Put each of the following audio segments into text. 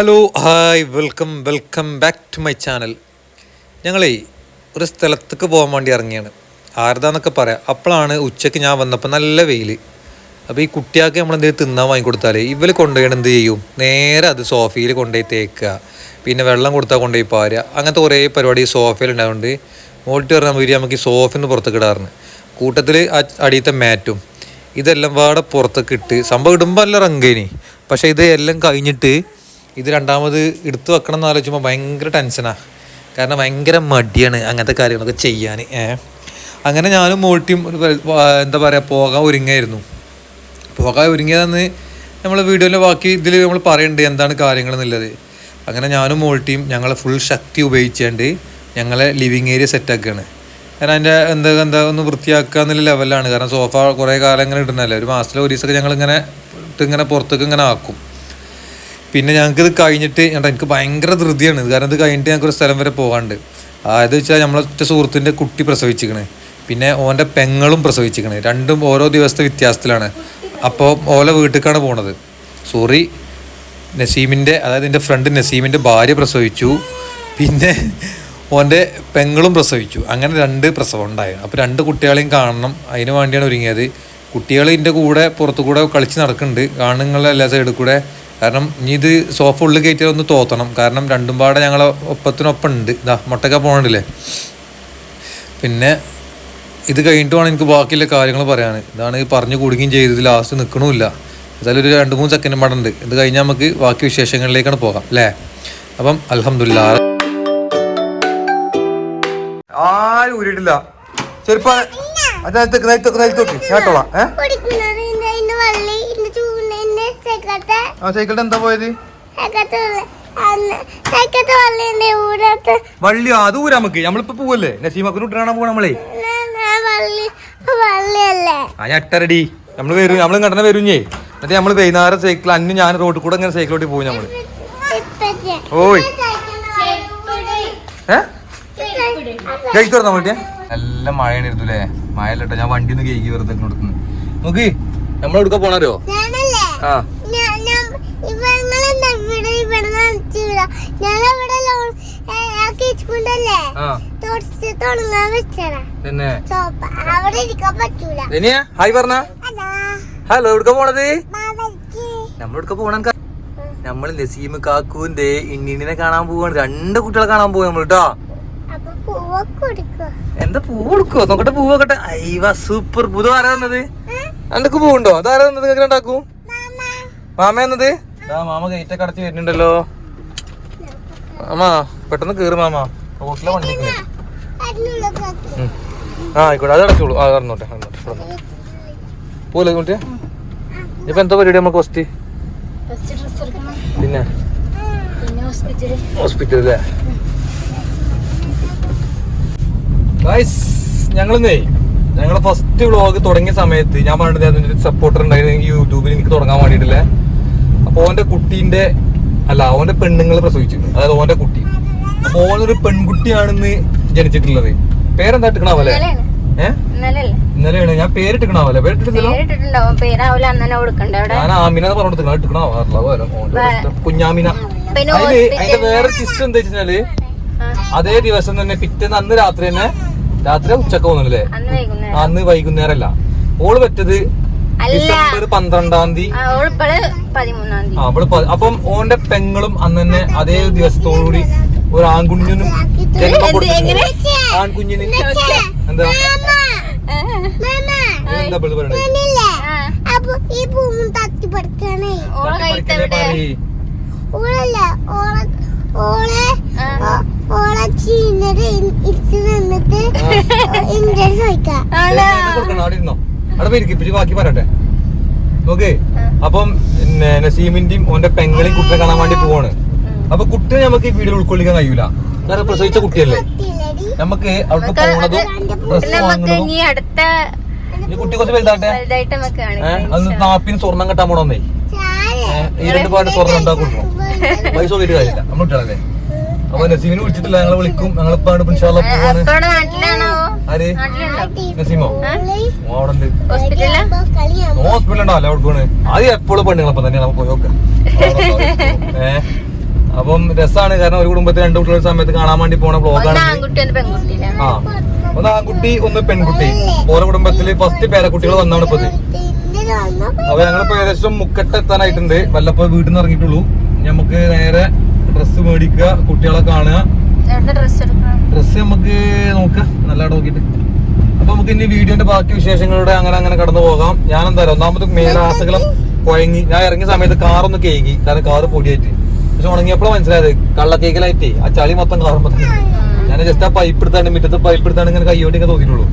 Hello hi welcome welcome back to my channel. ഞങ്ങളേ ഒരു സ്ഥലത്തേക്ക് പോകാൻ വേണ്ടി ഇറങ്ങിയാണ്. ആരതാന്നൊക്കെ പറയാം അപ്പോഴാണ് ഉച്ചയ്ക്ക് ഞാൻ വന്നപ്പോൾ നല്ല വെയിൽ അപ്പോൾ ഈ കുട്ടിയാൾക്ക് നമ്മൾ എന്തെങ്കിലും തിന്നാൻ വാങ്ങിക്കൊടുത്താലേ ഇവർ കൊണ്ടുപോയി എന്ത് ചെയ്യും? നേരെ അത് സോഫയിൽ കൊണ്ടുപോയി തേക്കുക. പിന്നെ വെള്ളം കൊടുത്താൽ കൊണ്ടുപോയി പാരുക. അങ്ങനത്തെ കുറേ പരിപാടി സോഫയിൽ ഉണ്ടായതുകൊണ്ട് മോൾട്ട് പറഞ്ഞാൽ വീരി നമുക്ക് ഈ സോഫയിൽ നിന്ന് പുറത്തേക്ക് ഇടാറുണ്ട്. കൂട്ടത്തിൽ അടിയത്തെ മാറ്റും. ഇതെല്ലാം പാടെ പുറത്തേക്ക് ഇട്ട് സംഭവം ഇടുമ്പോൾ നല്ല റങ്കേനി പക്ഷേ ഇത് എല്ലാം കഴിഞ്ഞിട്ട് ഇത് രണ്ടാമത് എടുത്തു വെക്കണം എന്ന് ആലോചിക്കുമ്പോൾ ഭയങ്കര ടെൻഷനാണ് കാരണം ഭയങ്കര മടിയാണ് അങ്ങനത്തെ കാര്യങ്ങളൊക്കെ ചെയ്യാൻ അങ്ങനെ ഞാനും മോൾട്ടിയും ഒരു എന്താ പറയുക പോകാൻ ഒരുങ്ങായിരുന്നു പോകാൻ ഒരുങ്ങിയതെന്ന് നമ്മൾ വീഡിയോയിലെ ബാക്കി ഇതിൽ നമ്മൾ പറയുന്നുണ്ട് എന്താണ് കാര്യങ്ങൾ എന്നുള്ളത്. അങ്ങനെ ഞാനും മോൾട്ടിയും ഞങ്ങളെ ഫുൾ ശക്തി ഉപയോഗിച്ചുകൊണ്ട് ഞങ്ങളെ ലിവിങ് ഏരിയ സെറ്റാക്കുകയാണ് കാരണം അതിന്റെ എന്താ എന്താ ഒന്ന് വൃത്തിയാക്കുക എന്നുള്ള ലെവലാണ് കാരണം സോഫ കുറേ കാലം ഇങ്ങനെ ഇടുന്നല്ലേ ഒരു മാസത്തിൽ ഒരു ദിവസമൊക്കെ ഞങ്ങളിങ്ങനെ ഇങ്ങനെ പുറത്തേക്ക് ഇങ്ങനെ ആക്കും. പിന്നെ ഞങ്ങൾക്ക് ഇത് കഴിഞ്ഞിട്ട് ഏട്ടാ എനിക്ക് ഭയങ്കര ധൃതിയാണ്. കാരണം ഇത് കഴിഞ്ഞിട്ട് ഞങ്ങൾക്ക് ഒരു സ്ഥലം വരെ പോകാണ്ട്. അതായത് വെച്ചാൽ നമ്മളെ ഒറ്റ സുഹൃത്തിന്റെ കുട്ടി പ്രസവിച്ചിക്കണേ. പിന്നെ ഓന്റെ പെങ്ങളും പ്രസവിച്ചിക്കണേ. രണ്ടും ഓരോ ദിവസത്തെ വ്യത്യാസത്തിലാണ്. അപ്പോൾ ഓല വീട്ടിലേക്കാണ് പോണത്. സോറി നസീമിന്റെ അതായത് എന്റെ ഫ്രണ്ട് നസീമിന്റെ ഭാര്യ പ്രസവിച്ചു. പിന്നെ ഓന്റെ പെങ്ങളും പ്രസവിച്ചു. അങ്ങനെ രണ്ട് പ്രസവം ഉണ്ടായി. അപ്പോൾ രണ്ട് കുട്ടികളെയും കാണണം. അതിന് വേണ്ടിയാണ് ഒരുങ്ങിയത്. കുട്ടികൾ ഇതിന്റെ കൂടെ പുറത്തു കൂടെ കളിച്ച് നടക്കുന്നുണ്ട് കാണുന്ന എല്ലാ സൈഡിൽ കൂടെ കാരണം ഇനി ഇത് സോഫ ഉള്ളിൽ കയറ്റിയാൽ ഒന്ന് തോത്തണം കാരണം രണ്ടും പാടെ ഞങ്ങളെ ഒപ്പത്തിനൊപ്പം ഉണ്ട് ഇതാ മുട്ടക്ക പോകണില്ലേ പിന്നെ ഇത് കഴിഞ്ഞിട്ട് വേണം എനിക്ക് ബാക്കിയുള്ള കാര്യങ്ങൾ പറയാൻ ഇതാണ് ഈ പറഞ്ഞു കൂടുകയും ചെയ്തത് ലാസ്റ്റ് നിൽക്കണമില്ല ഏതായാലും ഒരു രണ്ട് മൂന്ന് സെക്കൻഡ് മടുണ്ട് ഇത് കഴിഞ്ഞാൽ നമുക്ക് ബാക്കി വിശേഷങ്ങളിലേക്കാണ് പോകാം അല്ലേ അപ്പം അലഹമില്ല ആരും ഊരിട്ടില്ല ചെറുപ്പ കേട്ടോളാം ഏ കേട്ടോളാം ഇന്റെ ആ സൈക്കിളിന്റെ എന്താ പോയത്? വള്ളിയോ? അത് ഊരാ നമുക്ക്. നമ്മളിപ്പോ പോവല്ലേ? നസീമക്കിന് ഇട്ടാണ് പോകണം നമ്മളെ? ആ നമ്മൾ വരും. നമ്മൾ കണ്ടന വരുഞ്ഞേ. എന്നിട്ട് നമ്മൾ വൈകുന്നേരം സൈക്കിൾ അന്ന് ഞാൻ റോഡിൽ കൂടെ ഇങ്ങനെ സൈക്കിളോട്ടി പോകും നമ്മൾ. ഓയ്. ഏ? കഴിച്ചു നല്ല മഴയാണ് ഇരുന്നല്ലേ മഴയല്ലോ ഞാൻ വണ്ടി ഒന്ന് കേക്ക് വെറുതെ കൊടുക്കുന്നു നോക്ക്. നമ്മളെടുക്ക പോണോ ആ. ഇനിയാ? ഹായ് പറഞ്ഞ? ഹലോ എവിടെ പോണത്? നമ്മളെടുക്ക പോണം നമ്മൾ നസീം കാക്കുവിന്റെ ഇന്നിനെ കാണാൻ പോവാണ്. രണ്ട് കുട്ടികളെ കാണാൻ പോവാ നമ്മൾ കേട്ടോ പൂവൊക്കെ എന്താ പൂ കൊടുക്കോ നോക്കട്ടെ പൂ നോക്കട്ടെ. അയ്യ സൂപ്പർ പുതു ആരാ തന്നത് എന്തൊക്കെ പൂവുണ്ടോ? അതാരാ തന്നത് നിങ്ങൾക്ക് ഉണ്ടാക്കൂ മാമ. എന്നത് മാമ ഗേറ്റ് ഒക്കെ അടച്ച് വരുന്നുണ്ടല്ലോ. മാമ പെട്ടെന്ന് കേറ് മാമ. റോട്ടിലെ വണ്ടി. ആ ആയിക്കോട്ടെ അത് അടച്ചോളൂ. ആ കറന്നോട്ടെ കറന്നോട്ടെ പോലെ കുട്ടിയെ ഇപ്പൊ എന്താ പരിപാടി നമുക്ക് ഫസ്റ്റ് പിന്നെ? ഹോസ്പിറ്റൽ അല്ലേ ഞങ്ങളിന്നേ ഞങ്ങളെ ഫസ്റ്റ് വ്ളോഗ് തുടങ്ങിയ സമയത്ത് ഞാൻ പറഞ്ഞത് അതിന്റെ സപ്പോർട്ടർ ഉണ്ടായിരുന്നു. യൂട്യൂബിൽ എനിക്ക് തുടങ്ങാൻ വേണ്ടിയിട്ടില്ലേ? അപ്പൊ ഓന്റെ കുട്ടീന്റെ അല്ല ഓന്റെ പെണ്ണുങ്ങൾ പ്രസവിച്ചു. അതായത് ഓന്റെ കുട്ടി. അപ്പൊ ഓനൊരു പെൺകുട്ടിയാണെന്ന് ജനിച്ചിട്ടുള്ളത്. പേരെന്താ ഇട്ടിക്കണാവല്ലേ? ഇന്നലെയാണ്. ഞാൻ പേരിട്ടിക്കണാവല്ലേ? പേരിട്ടിട്ടില്ലല്ലോ? ഞാൻ ആമിന എന്ന് പറഞ്ഞിട്ട് ഇട്ടിക്കണാവോ കുഞ്ഞാമിന. അതിൽ അതിന്റെ വേറെ സിസ്റ്റം എന്താ വെച്ചാൽ അതേ ദിവസം തന്നെ പിറ്റേന്ന് അന്ന് രാത്രി തന്നെ രാത്രി ഉച്ചയ്ക്ക് പോകുന്നില്ലേ അന്ന് വൈകുന്നേരം. വൈകുന്നേരല്ല. ഓൾ പറ്റത് അല്ല. ഡിസംബർ പന്ത്രണ്ടാം തീയതി. അവൾ അപ്പം ഓന്റെ പെങ്ങളും അന്ന് തന്നെ അതേ ദിവസത്തോടുകൂടി ഒരു ആൺകുഞ്ഞിനും. ആൺകുഞ്ഞിന് എന്താ? എന്താ പിള്ളി പറയണത്? ആ. അപ്പൊ ഈ പൂവും തത്തി പഠിക്കണേ ഓളെ പഠിക്കലേ കൈത്തെവിടെ. പറയ്. ഓളല്ല ഓളെ ഓളെ ഓളെ ചീനര് ഇച്ച് നിന്നിട്ട് ഇന്ത്യൻ ചോദിക്കാം. അവിടെ ഇരിക്കും ബാക്കി പറയട്ടെ. നോക്ക് അപ്പം നസീമിന്റെയും ഓന്റെ പെങ്ങളെയും കുട്ടിനെ കാണാൻ വേണ്ടി പോവാണ്. അപ്പൊ കുട്ടിയെ നമുക്ക് ഈ വീഡിയോയിൽ ഉൾക്കൊള്ളിക്കാൻ കഴിയൂല. കാരണം പ്രസവിച്ച കുട്ടിയല്ലേ? നമുക്ക് അവിടെ പോണതും ഡ്രസ് കുട്ടി കുറച്ച് വലുതാട്ടെ അന്ന് നാപ്പിന് സ്വർണം കെട്ടാൻ പോണോന്നേ. ഈ രണ്ട് പാട്ട് സ്വർണം ഉണ്ടാക്കുന്നു പൈസ നോക്കിയിട്ട് കാര്യമില്ല. നമ്മൾ കിട്ടണല്ലേ അപ്പൊ നസീമിനെ വിളിച്ചിട്ടില്ല ഞങ്ങളെ വിളിക്കും. ഞങ്ങളിപ്പാണ് ഇൻഷാല്ല ആര്? നസീമോ? അവിടെ ഉണ്ട് ഹോസ്പിറ്റലിലാ? ഉണ്ടോ? അല്ല അവിടെ പോണ്. അത് എപ്പോഴും പെണ്ണുങ്ങളപ്പം തന്നെയാണ്. നമുക്ക് അപ്പം രസമാണ് കാരണം ഒരു കുടുംബത്തിൽ രണ്ടു കുട്ടികളുടെ സമയത്ത് കാണാൻ വേണ്ടി പോണ ബ്ലോഗാണ് ആ. ഒന്ന് ആൺകുട്ടി ഒന്ന് പെൺകുട്ടി. ഓരോ കുടുംബത്തിൽ ഫസ്റ്റ് പേരക്കുട്ടികൾ വന്നാണ് ഇപ്പത്. അപ്പൊ ഞങ്ങളിപ്പോ ഏകദേശം മുക്കട്ട് എത്താനായിട്ടുണ്ട്. വല്ലപ്പോ വീട്ടിൽ നിന്ന് ഇറങ്ങിയിട്ടുള്ളൂ നമുക്ക് നേരെ ഡ്രസ്സ് മേടിക്കുക കുട്ടികളെ കാണുക. ഡ്രസ്സ് നമുക്ക് നോക്കാം. നല്ല നോക്കിട്ട് അപ്പൊ നമുക്ക് ഇനി വീഡിയോന്റെ ബാക്കി വിശേഷങ്ങളുടെ അങ്ങനെ അങ്ങനെ കടന്നു പോകാം. ഞാൻ എന്തായാലും ഒന്നാമത് മേലാസകലം കുഴങ്ങി ഞാൻ ഇറങ്ങിയ സമയത്ത് കാറൊന്ന് കേകി. കാരണം കാറ് പൊടിയായിട്ട്. പക്ഷെ ഉണങ്ങിയപ്പോഴും മനസ്സിലായത്. കള്ളക്കേക്കലായിട്ടേ ആ ചളി മൊത്തം കാറുമ്പോ ഞാൻ ജസ്റ്റ് ആ പൈപ്പ് എടുത്താണ് മുറ്റത്ത് പൈപ്പ് എടുത്താണ് ഇങ്ങനെ കൈയോട്ടിയൊക്കെ തോന്നിയിട്ടുള്ളൂ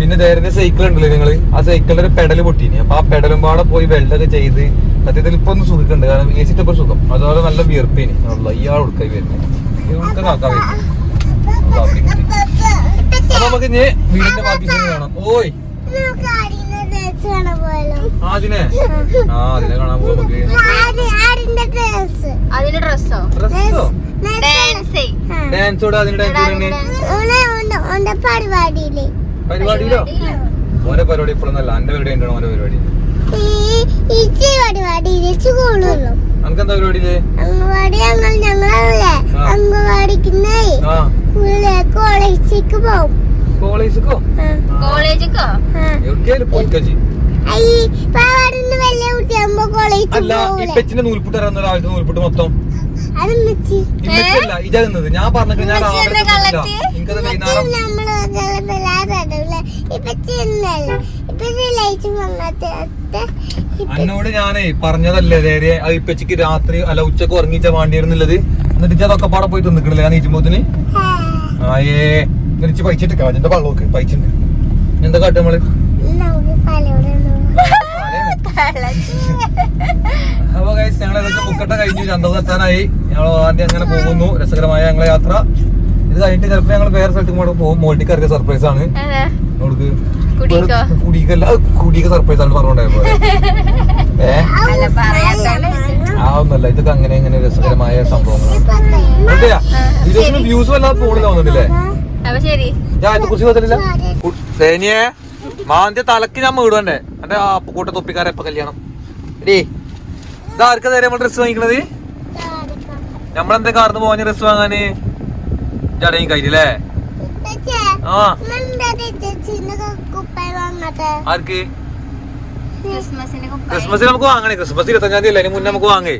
പിന്നെ നേരത്തെ സൈക്കിൾ ഉണ്ടല്ലോ നിങ്ങൾ. ആ സൈക്കിളിന്റെ ഒരു പെഡൽ പൊട്ടിനി. അപ്പൊ ആ പെഡലും പാടെ പോയി വെള്ളൊക്കെ ചെയ്ത് സത്യത്തിൽ ഇപ്പൊ ഒന്ന് സുഖിക്കുന്നുണ്ട്. കാരണം സിന്റെ സുഖം. അതുപോലെ നല്ല വിയർപ്പേനി. വരുന്നത് ഇവൾക്ക് വരുന്നത് കാപ്പി കിട്ടി അപ്പൊ നമുക്ക് ഇനി വീടിന്റെ ബാക്കി കാണാം. ഓയ്. അതിനെ ആ അതിനെ കാണാൻ നമുക്ക്. അതിന് ഡ്രസ്സോ ഡ്രസ്സോ ഡാൻസ് ഡാൻസോടെ അതിന്റെ ഡാൻസ് ഓന്റെ പരിപാടിയിൽ. ഓരോ പരിപാടി ഇപ്പോഴൊന്നല്ല എന്റെ പരിപാടി ഓരോ പരിപാടി. ഈ സ്കൂളുള്ളൂ നമുക്ക് എന്താ പരിപാടിയിൽ? അംഗൻവാടി ഞങ്ങൾ ഞങ്ങളല്ലേ. അംഗൻവാടിക്കുന്നേ. കോളേജിലേക്ക്. എവിടേലും അല്ല ഈ പെച്ചിന്റെ നൂൽപുട്ട് ഇറങ്ങുന്ന ഒരാൾക്ക് നൂൽപുട്ട് മൊത്തം. അത് മിച്ചി ഇന്നല്ല ഞാൻ പറഞ്ഞത് ഞാൻ? എനിക്കത് വൈകുന്നേരം അന്നോട് ഞാനേ പറഞ്ഞതല്ലേ നേരെ അത് ഇപ്പച്ചിക്ക് രാത്രി അല്ല ഉച്ചയ്ക്ക് ഉറങ്ങിച്ച വേണ്ടിയിരുന്നുള്ളത്. എന്നിട്ട് അതൊക്കെ പാടെ പോയി തിന്നിക്കണില്ല ഞാൻ ഇരുമ്പോത്തിന് ആയേ. എന്നിട്ട് പൈച്ചിട്ട് കാജിന്റെ പള്ളോക്ക് പൈച്ചിണ്ട് എന്താ കാട്ടും നമ്മൾ? നമുക്ക് പലവിടെ അപ്പൊ ഗൈസ് ഞങ്ങളെ മുക്കട്ട കഴിഞ്ഞു ചന്തകം എത്താനായി. ഞങ്ങൾ ആദ്യം അങ്ങനെ പോകുന്നു. രസകരമായ ഞങ്ങളെ യാത്ര. ഇത് കഴിഞ്ഞിട്ട് ചിലപ്പോ ഞങ്ങൾ വേറെ സ്ഥലത്ത് കൂടെ പോകും. മോൾട്ടിക്ക് ഇറക്കിയ സർപ്രൈസ് ആണ്. കുടിക്കോ? കുടിക്കല്ല കുടിക്ക് സർപ്രൈസ് ആണ് പറഞ്ഞോണ്ടായപ്പോ ആ ഒന്നല്ല ഇതൊക്കെ അങ്ങനെ അങ്ങനെ രസകരമായ സംഭവങ്ങളാണ്. വ്യൂസ് വല്ലാതെ പോണില്ല വന്നിട്ടില്ലേ ശരി. ഞാൻ ഇതിനെ കുറിച്ച് പറഞ്ഞില്ല മാന്റെ തലക്ക് ഞാൻ വീടണ്ടേ എന്റെ ആ കൂട്ട തൊപ്പിക്കാരെ എപ്പ കല്യാണം. ഡേ ഇതാർക്കാ നേരെ നമ്മൾ ഡ്രസ് വാങ്ങിക്കണത്? നമ്മളെന്താ കാർന്ന് പോവാൻ ഡ്രസ് വാങ്ങാന്? ജടയും കഴിഞ്ഞില്ലേ ആ. ആർക്ക്. ക്രിസ്മസിന് നമുക്ക് വാങ്ങണേ. ക്രിസ്മസ് ഇരുപത്തഞ്ചാം തീയതി അല്ലേ? മുന്നേ നമുക്ക് വാങ്ങേ.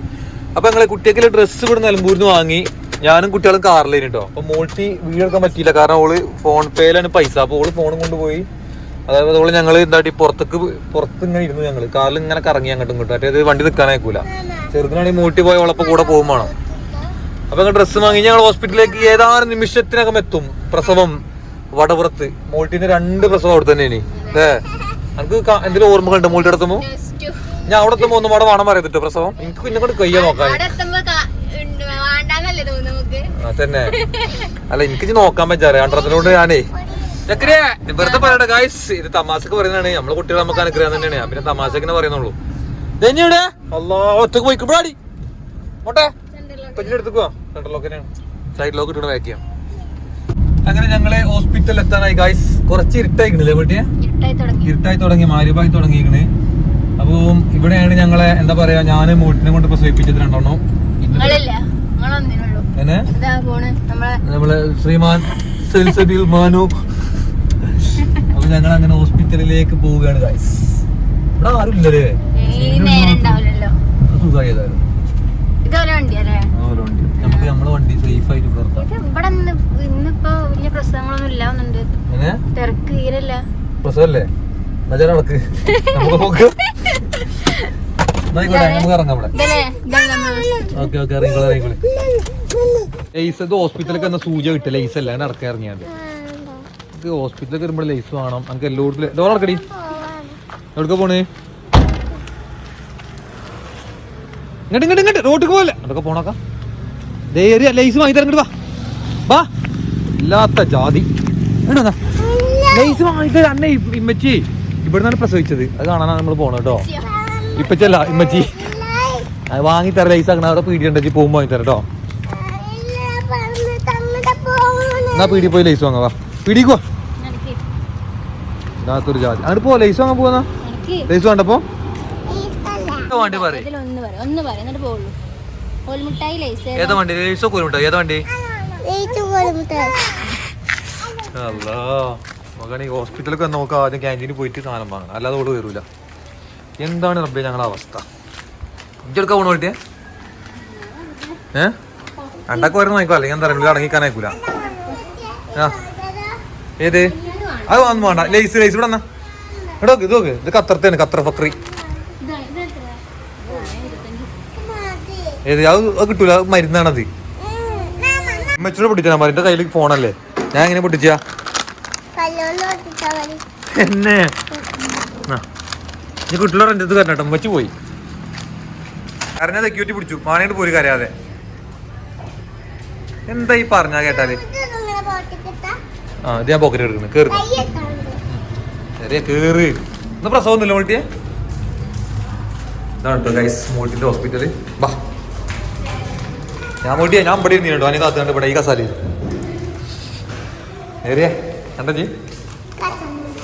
അപ്പൊ ഞങ്ങളെ കുട്ടിയൊക്കെ ഡ്രസ്സ് ഇവിടെ നിലമ്പൂരിന്ന് വാങ്ങി. ഞാനും കുട്ടികളും കാറിലേനിട്ടോ അപ്പൊ മോൾട്ടി വീടെടുക്കാൻ പറ്റിയില്ല. കാരണം ഓൾ ഫോൺ പേയിലാണ് പൈസ. അപ്പൊ ഓൾ ഫോണും കൊണ്ടുപോയി. അതായത് ഓൾ ഞങ്ങൾ എന്താട്ടി പുറത്തേക്ക് പുറത്ത് ഇങ്ങനെ ഇരുന്നു ഞങ്ങൾ കാറിൽ ഇങ്ങനെ കറങ്ങി അങ്ങോട്ടും ഇങ്ങോട്ടും. മറ്റേത് വണ്ടി നിൽക്കാനായിക്കൂല ചെറുതിനാണെങ്കിൽ മൂട്ടി പോയ ഓളപ്പം കൂടെ പോകും വേണം. അപ്പൊ ഞങ്ങൾ ഡ്രസ്സ് വാങ്ങി ഞങ്ങൾ ഹോസ്പിറ്റലിലേക്ക് ഏതാനും നിമിഷത്തിനകം എത്തും. പ്രസവം വടപുറത്ത്. മോൾട്ടിന്റെ രണ്ട് പ്രസവം അവിടെ തന്നെ ഇനി. ഏ എനിക്ക് എന്തെങ്കിലും ഓർമ്മകളുണ്ട് മോൾട്ടി എടുത്തുമ്പോ Just ഞാൻ അവിടെ എത്തുമ്പോ ഒന്നും അവിടെ വേണം പറയത്തിട്ട് പ്രസവം. എനിക്ക് പിന്നെ കൊണ്ട് കയ്യ നോക്കാൻ തന്നെ അല്ല എനിക്ക് നോക്കാൻ പറ്റാറ് അണ്ടറത്തിനോട് ഞാനേ വെറുതെ പറയട്ടെ ഗായ്സ് ഇത് തമാശക്ക് പറയുന്നതാണ്. നമ്മളെ കുട്ടികൾ നമുക്ക് അനുഗ്രഹം തന്നെയാണ്. പിന്നെ തമാശക്കിനെ പറയുന്നുള്ളൂ. ധന്യയുടെ അല്ലാ ഒറ്റയ്ക്ക് പോയിക്കുമ്പോഴാടി ഓട്ടെ പെഞ്ഞിന്റെ അടുത്തേക്ക് പോവാ സൈഡ് ലോക്ക് ഇട്ടിട്ട് ബാക്ക് ചെയ്യാം. അങ്ങനെ ഞങ്ങളെ ഹോസ്പിറ്റലിൽ എത്താനായി ഗായ്സ് കുറച്ച് ഇരുട്ടായിക്കണില്ലേ വീട്ടിയെ ഇരുട്ടായി തുടങ്ങി. മാരിബായി തുടങ്ങിയിരിക്കണ്. അപ്പം ഇവിടെയാണ് ഞങ്ങളെ എന്താ പറയാ ഞാൻ മൂട്ടിനെ കൊണ്ട് രണ്ടെണ്ണം. എന്നെ? ഇതാ പോണ്? നമ്മളെ ശ്രീമാൻ സെൽസബിൽ മാനു. ഞങ്ങൾ അങ്ങനെ ഹോസ്പിറ്റലിലേക്ക് പോവുകയാണ് ഗൈസ് ഇവിടെ ആരും ഇല്ലല്ലേ? വണ്ടി. നമുക്ക് നമ്മളെ വണ്ടി സേഫ് ആയിട്ട് ഇവിടെ ഇന്ന് ഇന്നിപ്പോ വലിയ പ്രശ്നങ്ങളൊന്നും ഇല്ല ഒന്നുണ്ട് തിരക്ക് തീരല്ല. നടക്ക് നമുക്ക് നമുക്ക് ഇറങ്ങാം ഇവിടെ. ഇതല്ലേ ഇതാണ് നമ്മൾ ഓക്കെ ഓക്കെ ഇറങ്ങിക്കോളെ ഇറങ്ങിക്കോളെ. ലേസ് ഇത് ഹോസ്പിറ്റലിലേക്ക് എന്ന സൂചി കിട്ടില്ല ലേസ് അല്ല ഞാൻ ഇറക്കാൻ ഇറങ്ങിയാൽ നമുക്ക് ഹോസ്പിറ്റലിൽ വരുമ്പോൾ ലേസ് വേണം. നമുക്ക് എല്ലായിടത്തും ഡോർ അടക്കടി എവിടെ പോണേ? ഇങ്ങോട്ട് ഇങ്ങോട്ട് ഇങ്ങോട്ട്. റോട്ടിക്ക് പോലെ അതൊക്കെ പോണോക്കാം? ധൈര്യ ലൈസ് വാങ്ങി തരങ്ങട്ട് വാ. വാ. ഇല്ലാത്ത ജാതി. ലൈസ് അന്നെ ഇമ്മച്ചി. ഇവിടെ നിന്നാണ് പ്രസവിച്ചത്. അത് കാണാനാണ് നമ്മൾ പോണത് കേട്ടോ. ഇപ്പച്ചല്ല ഇമ്മച്ചി. അത് വാങ്ങി തരാം ലൈസ് ആക്കണ. അവിടെ പീടിയുണ്ടെങ്കിൽ പോകുമ്പോൾ വാങ്ങി തരാം കേട്ടോ. എന്നാ പീടി പോയി ലൈസ് വാങ്ങാ വാ. പീടിക്ക്. ജാതി. അങ്ങോട്ട് പോ ലൈസ് വാങ്ങാൻ പോവാ ലൈസ് വേണ്ടപ്പോ വണ്ടി ഏതാ വണ്ടി ലൈസോ കോലുണ്ടോ ഏതാ? വണ്ടി? അല്ലോ മകണി ഹോസ്പിറ്റലൊക്കെ നോക്കാം ആദ്യം ക്യാന്റീനിൽ പോയിട്ട് സാധനം വാങ്ങണം. അല്ലാതെ ഓട് വരൂല. എന്താണ് റബ്ബേ ഞങ്ങളുടെ അവസ്ഥ? ഇഞ്ചെടുക്കാൻ പോണ വേണ്ടിയേ ഏ? രണ്ടാക്ക് വരുന്ന നോക്കോ അല്ലെങ്കിൽ എന്താ പറയുക അടങ്ങിക്കാനായിക്കൂല ആ. ഏത്? അത് വന്നു വേണ്ട. ലേസ് ലേസ്. ഇവിടെ ഇവിടെ നോക്ക് ഇത് നോക്ക്. ഇത് ഖത്തറത്തേണ് ഖത്തർ ഫക്രി. ഏത്? അത് കിട്ടൂല. മരുന്നാണത്. അമ്മച്ചൂടെ പൊട്ടിച്ചാ മരുന്നിന്റെ കയ്യിൽ ഫോണല്ലേ? ഞാൻ എങ്ങനെ പൊട്ടിച്ചാ? എന്നെ? നീ. കുട്ടികളെ എന്റെ അടുത്ത് കരട്ടോ അമ്മച്ചു പോയി. കരഞ്ഞ സെക്യൂരിറ്റി പിടിച്ചു. മാനേട്ട് പോയി കരയാതെ. എന്താ ഈ പറഞ്ഞാ കേട്ടാൽ? ആ ഇത് ഞാൻ പോക്കറ്റ് എടുക്കുന്നു കേറി. കൈ എത്താണ്ട് ചെറിയ കേറ്. ഇന്ന് പ്രസവമൊന്നുമില്ല മോട്ടിയെ ഇതാണ് കേട്ടോ ഗൈസ് മോട്ടിന്റെ ഹോസ്പിറ്റൽ ബാ. ഞാൻ മോട്ടിയെ ഞാൻ ഇവിടെ ഇരുന്നിട്ടോ കേട്ടോ കാത്തു കണ്ട് ഇവിടെ ഈ കസാലയിൽ നേരിയേ കണ്ട ജി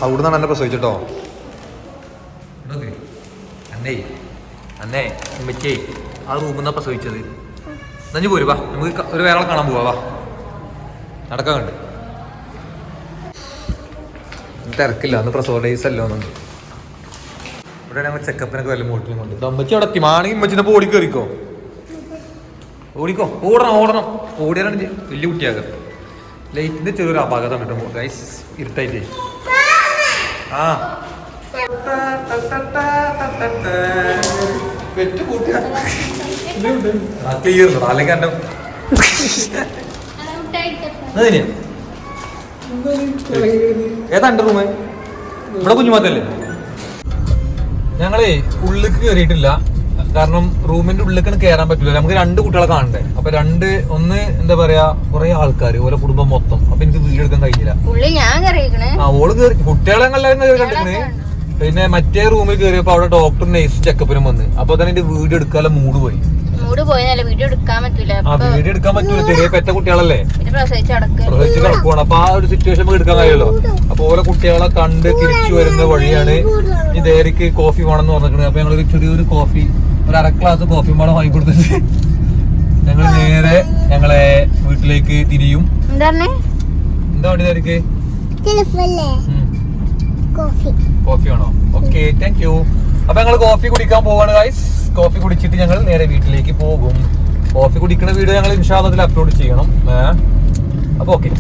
അവിടുന്നാണ് എന്നെ പ്രസവിച്ചിട്ടോ അന്നേ അന്നേ ഉമ്മച്ചേ ആ റൂമിൽ നിന്നാണ് പ്രസവിച്ചത്. നഞ്ഞു പോരുവാ നമുക്ക് ഒരു വേറെ കാണാൻ പോവാ വാ നടക്കാൻ കണ്ട്. തിരക്കില്ല അന്ന് പ്രസവ ഡേയ്സ് അല്ലോ ഒന്നും ഇവിടെ ഞങ്ങൾ ചെക്കപ്പിനൊക്കെ വല്ല മോട്ടിലും കൊണ്ട് അമ്മച്ചി അവിടെ എത്തി. മാണെങ്കിൽ ഉമ്മച്ചിനെ ഓടി കയറിക്കോ ഓടിക്കോ? ഓടണം ഓടണം. ഓടിയാലാണ് വലിയ കുട്ടിയാകുക. ലൈറ്റിന്റെ ചെറിയൊരു അപാകതം കിട്ടും ഗൈസ് ഇരുട്ടായിട്ടേ. ആ. അല്ലെങ്കിൽ എന്റെ അതിന് ഏതാ എന്റെ റൂമ് ഇവിടെ കുഞ്ഞുമാത്തല്ലേ? ഞങ്ങളേ ഉള്ളിക്ക് കയറിയിട്ടില്ല കാരണം റൂമിന്റെ ഉള്ളിലേക്ക് കയറാൻ പറ്റില്ല. നമുക്ക് രണ്ട് കുട്ടികളെ കാണണ്ടേ? അപ്പൊ രണ്ട് ഒന്ന് എന്താ പറയാ കുറെ ആൾക്കാർ ഓരോ കുടുംബം മൊത്തം. അപ്പൊ എനിക്ക് വീഡിയോ എടുക്കാൻ കറിയിക്കണേ ആ ഓൾ കയറി കുട്ടികളെ എല്ലാവരും കയറി കണ്ടിരുന്നു. പിന്നെ മറ്റേ റൂമിൽ കയറിയപ്പോ അവിടെ ഡോക്ടർ നേഴ്സും ചെക്കപ്പിനും വന്ന്. അപ്പൊ തന്നെ എന്റെ വീഡിയോ എടുക്കാനുള്ള മൂഡ് പോയി. മൂട് പോയതല്ല വീഡിയോ എടുക്കാൻ പറ്റൂല. ആ വീഡിയോ എടുക്കാൻ പറ്റൂല. ചെറിയ പെറ്റ കുട്ടികളല്ലേ? പ്രസവിച്ച് അടക്ക കിടക്കുവാണ്. അപ്പൊ ആ ഒരു സിറ്റുവേഷൻ നമുക്ക് എടുക്കാൻ കഴിയുമല്ലോ. അപ്പൊ ഓരോ കുട്ടികളെ കണ്ട് തിരിച്ചു വരുന്ന വഴിയാണ് ഈ ദേരിക്ക് കോഫി വേണമെന്ന് പറഞ്ഞിരിക്കുന്നത്. അപ്പൊ ഞങ്ങളൊരു ചെറിയൊരു കോഫി ഒരു അര ഗ്ലാസ് കോഫി വേണം വാങ്ങിക്കൊടുത്തിട്ട് ഞങ്ങൾ നേരെ ഞങ്ങളെ വീട്ടിലേക്ക് തിരിയും. എന്താണ് എന്താ വേണ്ടി ദേരിക്ക് ടെലിഫോണിലെ കോഫി കോഫി വേണോ? ഓക്കെ താങ്ക് യു അപ്പൊ ഞങ്ങൾ കോഫി കുടിക്കാൻ പോവാണ് ഗൈസ് കോഫി കുടിച്ചിട്ട് ഞങ്ങൾ നേരെ വീട്ടിലേക്ക് പോകും. കോഫി കുടിക്കുന്ന വീഡിയോ ഞങ്ങൾ ഇൻഷാദത്തിൽ അപ്ലോഡ് ചെയ്യണം. അപ്പൊ ഓക്കെ